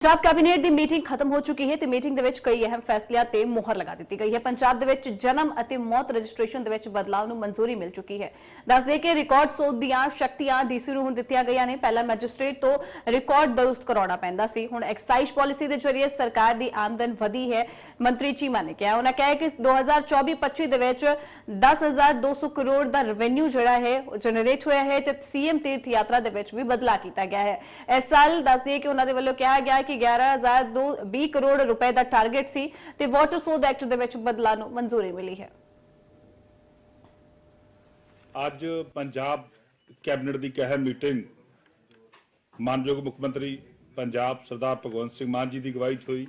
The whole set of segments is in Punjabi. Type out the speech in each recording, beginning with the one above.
ਪੰਜਾਬ ਕੈਬਨਿਟ ਦੀ ਮੀਟਿੰਗ ਖਤਮ ਹੋ ਚੁੱਕੀ ਹੈ ਤੇ ਮੀਟਿੰਗ ਦੇ ਵਿੱਚ ਕਈ ਅਹਿਮ ਫੈਸਲਿਆਂ ਤੇ ਮੋਹਰ ਲਗਾ ਦਿੱਤੀ ਗਈ ਹੈ। ਪੰਜਾਬ ਦੇ ਵਿੱਚ ਜਨਮ ਅਤੇ ਮੌਤ ਰਜਿਸਟ੍ਰੇਸ਼ਨ ਦੇ ਵਿੱਚ ਬਦਲਾਅ ਨੂੰ ਮਨਜ਼ੂਰੀ ਮਿਲ ਚੁੱਕੀ ਹੈ। ਦੱਸ ਦੇ ਕਿ ਰਿਕਾਰਡ ਸੋਧ ਦੀਆਂ ਸ਼ਕਤੀਆਂ ਡੀਸੀ ਨੂੰ ਹੁਣ ਦਿੱਤੀਆਂ ਗਈਆਂ ਨੇ। ਪਹਿਲਾਂ ਮੈਜਿਸਟ੍ਰੇਟ ਤੋਂ ਰਿਕਾਰਡ ਦਰੁਸਤ ਕਰਾਉਣਾ ਪੈਂਦਾ ਸੀ। ਹੁਣ ਐਕਸਾਈਜ਼ ਪਾਲਿਸੀ ਦੇ ਜ਼ਰੀਏ ਸਰਕਾਰ ਦੀ ਆਮਦਨ ਵਧੀ ਹੈ, ਮੰਤਰੀ ਚੀਮਾ ਨੇ ਕਿਹਾ। ਉਹਨਾਂ ਕਿਹਾ ਕਿ 2024-25 ਦੇ ਵਿੱਚ 10200 ਕਰੋੜ ਦਾ ਰੈਵਨਿਊ ਜਿਹੜਾ ਹੈ ਜਨਰੇਟ ਹੋਇਆ ਹੈ ਤੇ ਸੀਐਮ ਤੀਰਥ ਯਾਤਰਾ ਦੇ ਵਿੱਚ ਵੀ ਬਦਲਾਅ ਕੀਤਾ ਗਿਆ ਹੈ। ਇਸ ਸਾਲ ਦੱਸ ਦਈਏ ਕਿ ਉਹਨਾਂ ਦੇ ਵੱਲੋਂ ਕਿਹਾ ਗਿਆ ਕਿ 11020 ਕਰੋੜ ਰੁਪਏ ਦਾ ਟਾਰਗੇਟ ਸੀ ਤੇ ਵਾਟਰ ਸੋਧ ਐਕਟ ਦੇ ਵਿੱਚ ਬਦਲਾਅ ਨੂੰ ਮਨਜ਼ੂਰੀ ਮਿਲੀ ਹੈ। ਅੱਜ ਪੰਜਾਬ ਕੈਬਨਿਟ ਦੀ ਕਹਿ ਮੀਟਿੰਗ ਮਾਨਯੋਗ ਮੁੱਖ ਮੰਤਰੀ ਪੰਜਾਬ ਸਰਦਾਰ ਭਗਵੰਤ ਸਿੰਘ ਮਾਨ ਜੀ ਦੀ ਅਗਵਾਈ 'ਚ ਹੋਈ,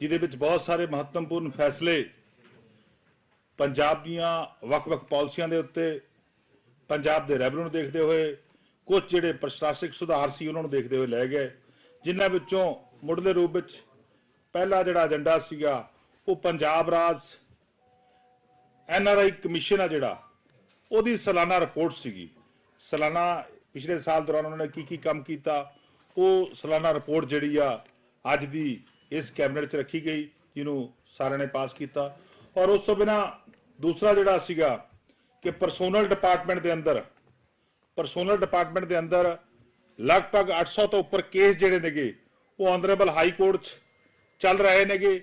ਜਿਹਦੇ ਵਿੱਚ ਬਹੁਤ ਸਾਰੇ ਮਹੱਤਵਪੂਰਨ ਫੈਸਲੇ ਪੰਜਾਬ ਦੀਆਂ ਵੱਖ-ਵੱਖ ਪਾਲਿਸੀਆਂ ਦੇ ਉੱਤੇ, ਪੰਜਾਬ ਦੇ ਰੈਵਨਿਊ ਨੂੰ ਦੇਖਦੇ ਹੋਏ ਕੁਝ ਜਿਹੜੇ ਪ੍ਰਸ਼ਾਸਨਿਕ ਸੁਧਾਰ ਸੀ ਉਹਨਾਂ ਨੂੰ ਦੇਖਦੇ ਹੋਏ ਲੈ ਗਏ। ਜਿਨ੍ਹਾਂ ਵਿੱਚੋਂ ਮੁੱਢਲੇ ਰੂਪ ਵਿੱਚ ਪਹਿਲਾ ਜਿਹੜਾ ਏਜੰਡਾ ਸੀਗਾ, ਉਹ ਪੰਜਾਬ ਰਾਜ ਐਨਆਰਆਈ ਕਮਿਸ਼ਨ ਆ ਜਿਹੜਾ, ਉਹਦੀ ਸਾਲਾਨਾ ਰਿਪੋਰਟ ਸੀਗੀ। ਸਾਲਾਨਾ ਪਿਛਲੇ ਸਾਲ ਦੌਰਾਨ ਉਹਨਾਂ ਨੇ ਕੀ ਕੀ ਕੰਮ ਕੀਤਾ, ਉਹ ਸਾਲਾਨਾ ਰਿਪੋਰਟ ਜਿਹੜੀ ਆ, ਅੱਜ ਦੀ ਇਸ ਕੈਬਨਿਟ 'ਚ ਰੱਖੀ ਗਈ, ਜਿਹਨੂੰ ਸਾਰਿਆਂ ਨੇ ਪਾਸ ਕੀਤਾ। ਔਰ ਉਸ ਤੋਂ ਬਿਨਾ ਦੂਸਰਾ ਜਿਹੜਾ ਸੀਗਾ ਕਿ ਪਰਸੋਨਲ ਡਿਪਾਰਟਮੈਂਟ ਦੇ ਅੰਦਰ, ਪਰਸੋਨਲ ਡਿਪਾਰਟਮੈਂਟ ਦੇ ਅੰਦਰ ਲਗਭਗ 800 ਤੋਂ ਉੱਪਰ ਕੇਸ ਜਿਹੜੇ ਨੇਗੇ, ਉਹ ਆਨਰੇਬਲ ਹਾਈ ਕੋਰਟ 'ਚ ਚੱਲ ਰਹੇ ਨੇਗੇ।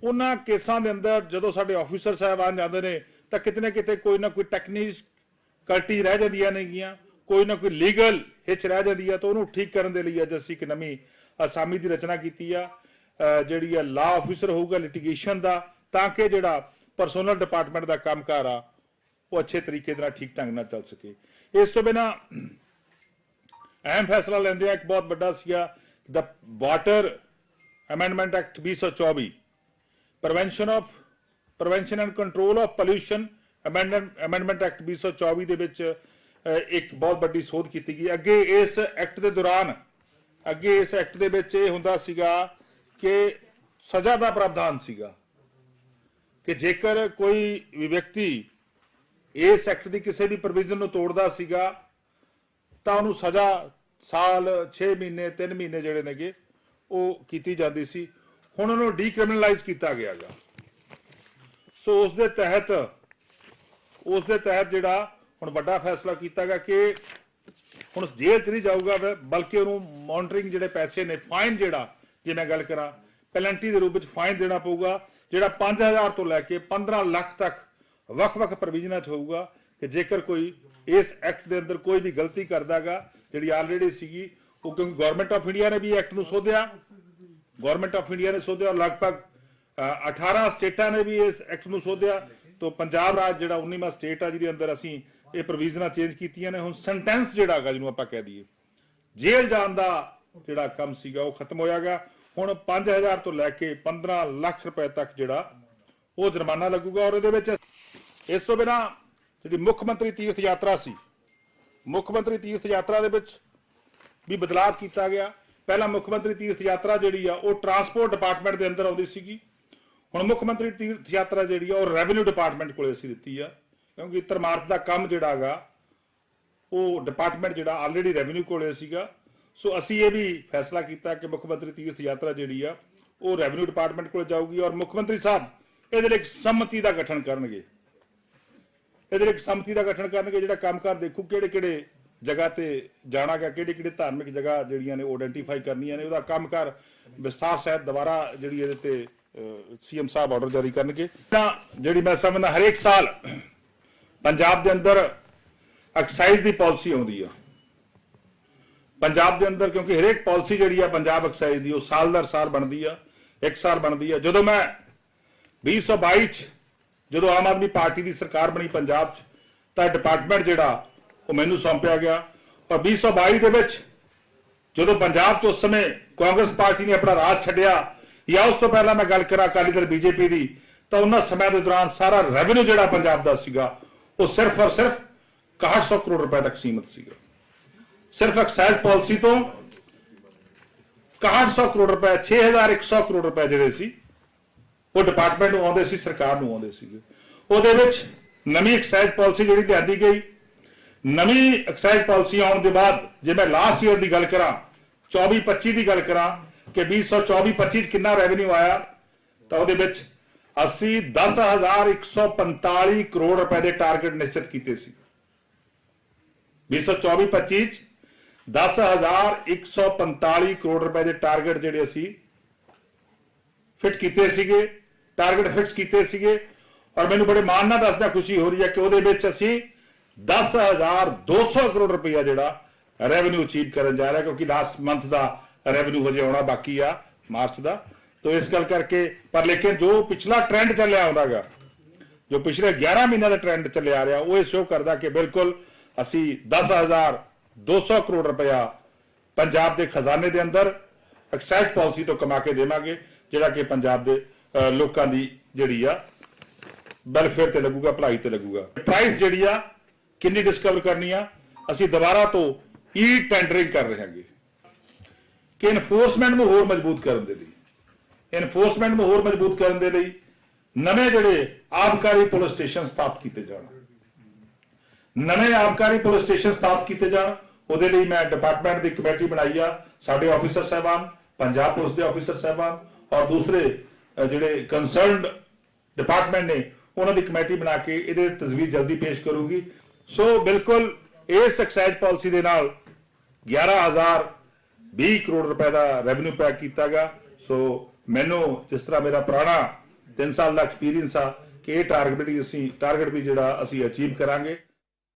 ਉਹਨਾਂ ਕੇਸਾਂ ਦੇ ਅੰਦਰ ਜਦੋਂ ਸਾਡੇ ਆਫੀਸਰ ਸਾਹਿਬਾਨ ਜਾਂਦੇ ਨੇ, ਤਾਂ ਕਿਤੇ ਨਾ ਕਿਤੇ ਕੋਈ ਨਾ ਕੋਈ ਟੈਕਨੀਕਲਟੀ ਰਹਿ ਜਾਂਦੀਆਂ ਨੇਗੀਆਂ, ਕੋਈ ਨਾ ਕੋਈ ਲੀਗਲ ਹਿੱਚ ਰਹਿ ਜਾਂਦੀ ਆ, ਤਾਂ ਉਹਨੂੰ ਠੀਕ ਕਰਨ ਦੇ ਲਈ ਅੱਜ ਅਸੀਂ ਇੱਕ ਨਵੀਂ ਅਸਾਮੀ ਦੀ ਰਚਨਾ ਕੀਤੀ ਆ। ਜਿਹੜੀ ਆ ਲਾ ਆਫੀਸਰ ਹੋਊਗਾ ਲਿਟੀਗੇਸ਼ਨ ਦਾ, ਤਾਂ ਕਿ ਜਿਹੜਾ ਪਰਸੋਨਲ ਡਿਪਾਰਟਮੈਂਟ ਦਾ ਕੰਮਕਾਰ ਆ, ਉਹ ਅੱਛੇ ਤਰੀਕੇ ਦੇ ਨਾਲ ਠੀਕ ਢੰਗ ਨਾਲ ਚੱਲ ਸਕੇ। ਇਸ ਤੋਂ ਬਿਨਾ ਅਹਿਮ ਫੈਸਲਾ ਲੈਂਦੇ ਆ, ਇੱਕ ਬਹੁਤ ਵੱਡਾ ਸੀਗਾ ਦਾ water amendment act 2024 prevention of prevention and control of pollution amendment act 2024 ਦੇ ਵਿੱਚ ਇੱਕ ਬਹੁਤ ਵੱਡੀ ਸੋਧ ਕੀਤੀ ਗਈ। ਅੱਗੇ ਇਸ ਐਕਟ ਦੇ ਦੌਰਾਨ, ਅੱਗੇ ਇਸ ਐਕਟ ਦੇ ਵਿੱਚ ਇਹ ਹੁੰਦਾ ਸੀਗਾ ਕਿ ਸਜ਼ਾ ਦਾ ਪ੍ਰਾਵਧਾਨ ਸੀਗਾ। ਕਿ ਜੇਕਰ ਕੋਈ ਵਿਅਕਤੀ ਇਸ ਐਕਟ ਦੀ ਕਿਸੇ ਵੀ ਪ੍ਰੋਵੀਜ਼ਨ ਨੂੰ ਤੋੜਦਾ ਸੀਗਾ ਤਾਂ ਉਹਨੂੰ ਸਜ਼ਾ ਸਾਲ 6 ਮਹੀਨੇ 3 ਮਹੀਨੇ ਜਿਹੜੇ ਨੇਗੇ, ਉਹ ਕੀਤੀ ਜਾਂਦੀ ਸੀ। ਹੁਣ ਉਹਨੂੰ ਡੀਕ੍ਰਿਮੀਨਲਾਈਜ਼ ਕੀਤਾ ਗਿਆਗਾ ਸੋ ਉਸ ਦੇ ਤਹਿਤ ਉਸ ਦੇ ਤਹਿਤ ਜਿਹੜਾ ਹੁਣ ਵੱਡਾ ਫੈਸਲਾ ਕੀਤਾ ਗਿਆ ਕਿ ਹੁਣ ਜੇਲ੍ਹ ਚ ਨਹੀਂ ਜਾਊਗਾ ਬਲਕਿ ਉਹਨੂੰ ਮੌਨਟਰਿੰਗ ਜਿਹੜੇ ਪੈਸੇ ਨੇ ਫਾਈਨ ਜਿਹੜਾ, ਜੇ ਮੈਂ ਗੱਲ ਕਰਾਂ ਪੈਨਲਟੀ ਦੇ ਰੂਪ ਵਿੱਚ ਫਾਈਨ ਦੇਣਾ ਪਊਗਾ, ਜਿਹੜਾ 5000 ਤੋਂ ਲੈ ਕੇ 15 ਲੱਖ ਤੱਕ ਵੱਖ-ਵੱਖ ਪ੍ਰੋਵੀਜ਼ਨਾਂ 'ਚ ਹੋਊਗਾ। ਕਿ ਜੇਕਰ ਕੋਈ ਇਸ ਐਕਟ ਦੇ ਅੰਦਰ ਕੋਈ ਵੀ ਗਲਤੀ ਕਰਦਾਗਾ ਜਿਹੜੀ ਆਲਰੇਡੀ ਸੀਗੀ ਉਹ ਕਿਉਂਕਿ ਗਵਰਨਮੈਂਟ ਆਫ ਇੰਡੀਆ ਨੇ ਵੀ ਐਕਟ ਨੂੰ ਸੋਧਿਆ। ਗਵਰਨਮੈਂਟ ਆਫ ਇੰਡੀਆ ਨੇ ਸੋਧਿਆ ਔਰ ਲਗਭਗ ਅ, 18 ਸਟੇਟਾਂ ਨੇ ਵੀ ਇਸ ਐਕਟ ਨੂੰ ਸੋਧਿਆ। ਤੋਂ ਪੰਜਾਬ ਰਾਜ ਜਿਹੜਾ 19ਵਾਂ ਸਟੇਟ ਆ ਜਿਹਦੇ ਅੰਦਰ ਅਸੀਂ ਇਹ ਪ੍ਰੋਵੀਜ਼ਨਾਂ ਚੇਂਜ ਕੀਤੀਆਂ ਨੇ ਹੁਣ ਸੈਂਟੈਂਸ ਜਿਹੜਾ ਹੈਗਾ ਜਿਹਨੂੰ ਆਪਾਂ ਕਹਿ ਦਈਏ ਜੇਲ੍ਹ ਜਾਣ ਦਾ ਜਿਹੜਾ ਕੰਮ ਸੀਗਾ ਉਹ ਖਤਮ ਹੋਇਆਗਾ। ਹੁਣ 5000 ਤੋਂ ਲੈ ਕੇ 15 ਲੱਖ ਰੁਪਏ ਤੱਕ ਜਿਹੜਾ ਉਹ ਜੁਰਮਾਨਾ ਲੱਗੂਗਾ ਔਰ ਇਹਦੇ ਵਿੱਚ ਇਸ ਤੋਂ ਬਿਨਾ ਜਿਹੜੀ ਮੁੱਖ ਮੰਤਰੀ ਤੀਰਥ ਯਾਤਰਾ ਸੀ, ਮੁੱਖ ਮੰਤਰੀ ਤੀਰਥ ਯਾਤਰਾ ਦੇ ਵਿੱਚ ਵੀ ਬਦਲਾਅ ਕੀਤਾ ਗਿਆ। ਪਹਿਲਾਂ ਮੁੱਖ ਮੰਤਰੀ ਤੀਰਥ ਯਾਤਰਾ ਜਿਹੜੀ ਆ, ਉਹ ਟਰਾਂਸਪੋਰਟ ਡਿਪਾਰਟਮੈਂਟ ਦੇ ਅੰਦਰ ਆਉਂਦੀ ਸੀਗੀ। ਹੁਣ ਮੁੱਖ ਮੰਤਰੀ ਤੀਰਥ ਯਾਤਰਾ ਜਿਹੜੀ ਆ, ਉਹ ਰੈਵਨਿਊ ਡਿਪਾਰਟਮੈਂਟ ਕੋਲੇ ਅਸੀਂ ਦਿੱਤੀ ਆ, ਕਿਉਂਕਿ ਧਰਮਾਰਥ ਦਾ ਕੰਮ ਜਿਹੜਾ ਹੈਗਾ, ਉਹ ਡਿਪਾਰਟਮੈਂਟ ਜਿਹੜਾ ਆਲਰੇਡੀ ਰੈਵਨਿਊ ਕੋਲੇ ਸੀਗਾ। ਸੋ ਅਸੀਂ ਇਹ ਵੀ ਫੈਸਲਾ ਕੀਤਾ ਕਿ ਮੁੱਖ ਮੰਤਰੀ ਤੀਰਥ ਯਾਤਰਾ ਜਿਹੜੀ ਆ, ਉਹ ਰੈਵਨਿਊ ਡਿਪਾਰਟਮੈਂਟ ਕੋਲ ਜਾਊਗੀ ਔਰ ਮੁੱਖ ਮੰਤਰੀ ਸਾਹਿਬ ਇਹਦੇ ਲਈ ਇੱਕ ਸੰਮਤੀ ਦਾ ਗਠਨ ਕਰਨਗੇ। ਇਹਦੇ ਲਈ ਇੱਕ ਸਮਿਤੀ ਦਾ ਗਠਨ ਕਰਨਗੇ, ਜਿਹੜਾ ਕੰਮ ਕੰਮਕਾਰ ਦੇਖੂ ਕਿਹੜੇ ਕਿਹੜੇ ਜਗ੍ਹਾ ਤੇ ਜਾਣਾ ਗਿਆ, ਕਿਹੜੇ ਕਿਹੜੇ ਧਾਰਮਿਕ ਜਗ੍ਹਾ ਜਿਹੜੀਆਂ ਨੇ ਉਹ ਆਇਡੈਂਟੀਫਾਈ ਕਰਨੀਆਂ ਨੇ। ਉਹਦਾ ਕੰਮ ਕੰਮਕਾਰ ਵਿਸਥਾਰ ਸਹਿਤ ਦੁਬਾਰਾ ਜਿਹੜੀ ਇਹਦੇ ਤੇ ਸੀਐਮ ਸਾਹਿਬ ਆਰਡਰ ਜਾਰੀ ਕਰਨਗੇ। ਤਾਂ ਜਿਹੜੀ ਮੈਂ ਸਮਝਦਾ ਹਰੇਕ ਸਾਲ ਪੰਜਾਬ ਦੇ ਅੰਦਰ ਐਕਸਾਈਜ਼ ਦੀ ਪਾਲਿਸੀ ਆਉਂਦੀ ਆ। ਪੰਜਾਬ ਦੇ ਅੰਦਰ ਕਿਉਂਕਿ ਹਰੇਕ ਪਾਲਿਸੀ ਜਿਹੜੀ ਆ ਪੰਜਾਬ ਐਕਸਾਈਜ਼ ਦੀ, ਉਹ ਸਾਲ ਦਰ ਸਾਲ ਬਣਦੀ ਆ, ਇੱਕ ਸਾਲ ਬਣਦੀ ਆ। ਜਦੋਂ ਮੈਂ 2022 ਚ ਜਦੋਂ ਆਮ ਆਦਮੀ ਪਾਰਟੀ ਦੀ ਸਰਕਾਰ ਬਣੀ ਪੰਜਾਬ 'ਚ, ਤਾਂ ਡਿਪਾਰਟਮੈਂਟ ਜਿਹੜਾ, ਉਹ ਮੈਨੂੰ ਸੌਂਪਿਆ ਗਿਆ। ਔਰ 2022 ਦੇ ਵਿੱਚ, ਜਦੋਂ ਪੰਜਾਬ 'ਚ ਉਸ ਸਮੇਂ ਕਾਂਗਰਸ ਪਾਰਟੀ ਨੇ ਆਪਣਾ ਰਾਜ ਛੱਡਿਆ, ਜਾਂ ਉਸ ਤੋਂ ਪਹਿਲਾਂ ਮੈਂ ਗੱਲ ਕਰਾਂ ਅਕਾਲੀ ਦਲ ਬੀਜੇਪੀ ਦੀ, ਤਾਂ ਉਹਨਾਂ ਸਮੇਂ ਦੇ ਦੌਰਾਨ ਸਾਰਾ ਰੈਵਨਿਊ ਜਿਹੜਾ ਪੰਜਾਬ ਦਾ ਸੀਗਾ, ਉਹ ਸਿਰਫ ਔਰ ਸਿਰਫ 6100 ਕਰੋੜ ਰੁਪਏ ਤੱਕ ਸੀਮਤ ਸੀਗਾ। ਸਿਰਫ ਐਕਸਾਈਜ਼ ਪਾਲਿਸੀ ਤੋਂ 6100 ਕਰੋੜ ਰੁਪਏ 6100 ਕਰੋੜ ਰੁਪਏ ਜਿਹੜੇ ਸੀ ਉਹ ਡਿਪਾਰਟਮੈਂਟ ਨੂੰ ਆਉਂਦੇ ਸੀ, ਸਰਕਾਰ ਨੂੰ ਆਉਂਦੇ ਸੀਗੇ। ਉਹਦੇ ਵਿੱਚ ਨਵੀਂ ਐਕਸਾਈਜ਼ ਪਾਲਿਸੀ ਜਿਹੜੀ ਲਿਆਂਦੀ ਗਈ। ਨਵੀਂ ਐਕਸਾਈਜ਼ ਪਾਲਿਸੀ ਆਉਣ ਦੇ ਬਾਅਦ ਜੇ ਮੈਂ ਲਾਸਟ ਈਅਰ ਦੀ ਗੱਲ ਕਰਾਂ 24 25 ਦੀ ਗੱਲ ਕਰਾਂ ਕਿ 2024-25 ਕਿੰਨਾ ਰੈਵਨਿਊ ਆਇਆ, ਤਾਂ ਉਹਦੇ ਵਿੱਚ ਅਸੀਂ 10145 ਕਰੋੜ ਰੁਪਏ ਦੇ ਟਾਰਗੇਟ ਨਿਸ਼ਚਿਤ ਕੀਤੇ ਸੀ। 2024-25 10145 ਕਰੋੜ ਰੁਪਏ ਦੇ ਟਾਰਗੇਟ ਜਿਹੜੇ ਅਸੀਂ ਫਿਟ ਕੀਤੇ ਸੀਗੇ। ਟਾਰਗੇਟ ਫਿਕਸ ਕੀਤੇ ਸੀਗੇ। ਔਰ ਮੈਨੂੰ ਬੜੇ ਮਾਣ ਨਾਲ ਦੱਸਦਾ ਖੁਸ਼ੀ ਹੋ ਰਹੀ ਹੈ ਕਿ ਉਹਦੇ ਵਿੱਚ ਅਸੀਂ 10200 ਕਰੋੜ ਰੁਪਈਆ ਜਿਹੜਾ ਰੈਵਨਿਊ ਅਚੀਵ ਕਰਨ ਜਾ ਰਿਹਾ ਕਿਉਂਕਿ ਲਾਸਟ ਮੰਥ ਦਾ ਰੈਵਨਿਊ ਹਜੇ ਆਉਣਾ ਬਾਕੀ ਆ, ਮਾਰਚ ਦਾ। ਤੋਂ ਇਸ ਗੱਲ ਕਰਕੇ, ਪਰ ਲੇਕਿਨ ਜੋ ਪਿਛਲਾ ਟ੍ਰੈਂਡ ਚੱਲਿਆ ਆਉਂਦਾਗਾ, ਜੋ ਪਿਛਲੇ 11 ਮਹੀਨਿਆਂ ਦਾ ਟ੍ਰੈਂਡ ਚੱਲਿਆ ਆ ਰਿਹਾ, ਉਹ ਇਹ ਸ਼ੋਅ ਕਰਦਾ ਕਿ ਬਿਲਕੁਲ ਅਸੀਂ 10200 ਕਰੋੜ ਰੁਪਇਆ ਪੰਜਾਬ ਦੇ ਖਜ਼ਾਨੇ ਦੇ ਅੰਦਰ ਐਕਸਾਈਜ਼ ਪਾਲਿਸੀ ਤੋਂ ਕਮਾ ਕੇ ਦੇਵਾਂਗੇ, ਜਿਹੜਾ ਕਿ ਪੰਜਾਬ ਦੇ ਲੋਕਾਂ ਦੀ ਜਿਹੜੀ ਆ ਵੈਲਫੇਅਰ ਤੇ ਲੱਗੂਗਾ, ਭਲਾਈ ਤੇ ਲੱਗੂਗਾ। ਪ੍ਰਾਈਸ ਜਿਹੜੀ ਆ, ਕਿੰਨੀ ਡਿਸਕਵਰ ਕਰਨੀ ਆ, ਅਸੀਂ ਦੁਬਾਰਾ ਤੋਂ ਈ ਟੈਂਡਰਿੰਗ ਕਰ ਰਹੇ ਹਾਂਗੇ। ਕਿ ਇਨਫੋਰਸਮੈਂਟ ਨੂੰ ਹੋਰ ਮਜ਼ਬੂਤ ਕਰਨ ਦੇ ਲਈ। ਇਨਫੋਰਸਮੈਂਟ ਨੂੰ ਹੋਰ ਮਜ਼ਬੂਤ ਕਰਨ ਦੇ ਲਈ ਨਵੇਂ ਜਿਹੜੇ ਆਬਕਾਰੀ ਪੁਲਿਸ ਸਟੇਸ਼ਨ ਸਥਾਪਿਤ ਕੀਤੇ ਜਾਣ। ਨਵੇਂ ਆਬਕਾਰੀ ਪੁਲਿਸ ਸਟੇਸ਼ਨ ਸਥਾਪਿਤ ਕੀਤੇ ਜਾਣ। ਉਹਦੇ ਲਈ ਮੈਂ ਡਿਪਾਰਟਮੈਂਟ ਦੀ ਕਮੇਟੀ ਬਣਾਈ ਆ। ਸਾਡੇ ਆਫੀਸਰ ਸਾਹਿਬਾਨ, ਪੰਜਾਬ ਪੁਲਿਸ ਦੇ ਆਫੀਸਰ ਸਾਹਿਬਾਨ ਔਰ ਦੂਸਰੇ ਜਿਹੜੇ ਕੰਸਰਨਡ ਡਿਪਾਰਟਮੈਂਟ ਨੇ, ਉਹਨਾਂ ਦੀ ਕਮੇਟੀ ਬਣਾ ਕੇ ਇਹਦੇ ਤਜਵੀਜ਼ ਜਲਦੀ ਪੇਸ਼ ਕਰੂਗੀ। ਸੋ ਬਿਲਕੁਲ ਇਸ ਐਕਸਾਈਜ਼ ਪਾਲਿਸੀ ਦੇ ਨਾਲ 11020 ਕਰੋੜ ਰੁਪਏ ਦਾ ਰੈਵਨਿਊ ਪੈਕ ਕੀਤਾ ਕੀਤਾਗਾ ਸੋ ਮੈਨੂੰ ਜਿਸ ਤਰ੍ਹਾਂ ਮੇਰਾ ਪੁਰਾਣਾ 3 ਸਾਲ ਦਾ ਐਕਸਪੀਰੀਅੰਸ ਆ, ਕਿ ਇਹ ਟਾਰਗੇਟ ਵੀ ਅਸੀਂ ਟਾਰਗੇਟ ਵੀ ਜਿਹੜਾ ਅਸੀਂ ਅਚੀਵ ਕਰਾਂਗੇ।